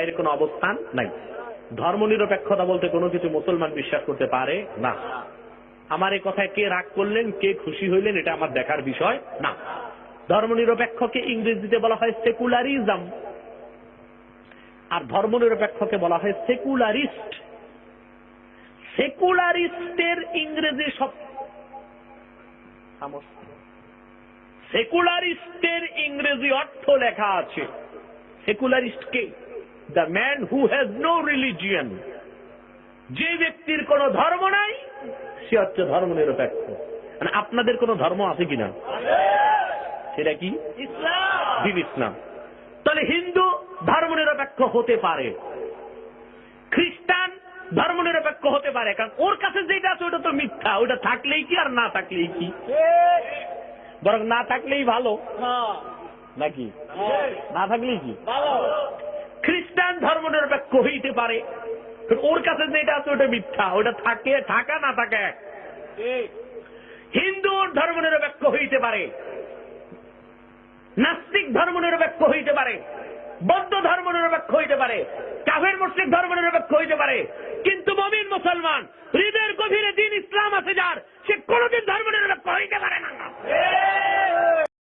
এর কোনো অবস্থান নাই। ধর্মনিরপেক্ষতা বলতে কোনো কিছু মুসলমান বিশ্বাস করতে পারে না। আমার এই কথায় কে রাগ করলেন, কে খুশি হইলেন, এটা আমার দেখার বিষয় না। ধর্মনিরপেক্ষকে ইংরেজিতে বলা হয় সেকুলারিজম আর ধর্মনিরপেক্ষকে বলা হয় সেকুলারিস্ট সেকুলারিস্টের ইংরেজি সব সেকুলারিস্টের ইংরেজি অর্থ লেখা আছে। Secularist K? The man who has no religion যে ব্যক্তির কোনো ধর্ম নাই সে হচ্ছে ধর্ম নিরপেক্ষ মানে আপনাদের কোনো ধর্ম আছে কিনা? সেটা কি? দিন ইসলাম। তাহলে হিন্দু ধর্ম নিরপেক্ষ হতে পারে। খ্রিস্টান ধর্ম নিরপেক্ষ হতে পারে। কারণ ওর কাছে যেটা আছে ওটা তো মিথ্যা। ওটা থাকলেই কি আর না থাকলেই কি? বরং না থাকলেই ভালো। নাকি? না। থাকলেই কি? হইতে পারে। ওর কাছে যেটা আছে ওটা মিথ্যা ওটা থাকে থাকা না থাকা হিন্দু ধর্ম নিরপেক্ষ হইতে পারে। নাস্তিক ধর্ম নিরপেক্ষ হইতে পারে। বৌদ্ধ ধর্ম নিরপেক্ষ হইতে পারে। কাফের মুসলিম ধর্ম নিরপেক্ষ হইতে পারে। কিন্তু মমিন মুসলমান হৃদয়ের গভীরে দিন ইসলাম আছে যার সে কোনোদিন ধর্ম